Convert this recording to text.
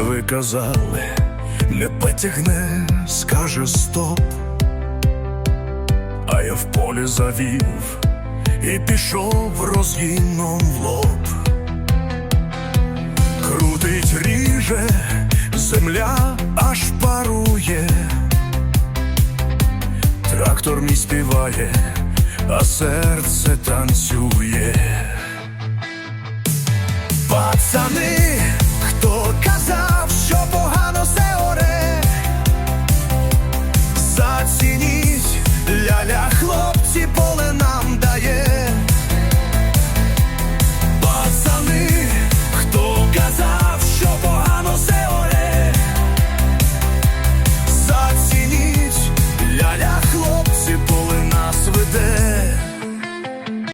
Ви казали, не потягне, скаже стоп. А я в полі завів і пішов розгіном в лоб. Крутить ріже, земля аж парує. Трактор мій співає, а серце танцює. Сидишь ля-ля, хлопці.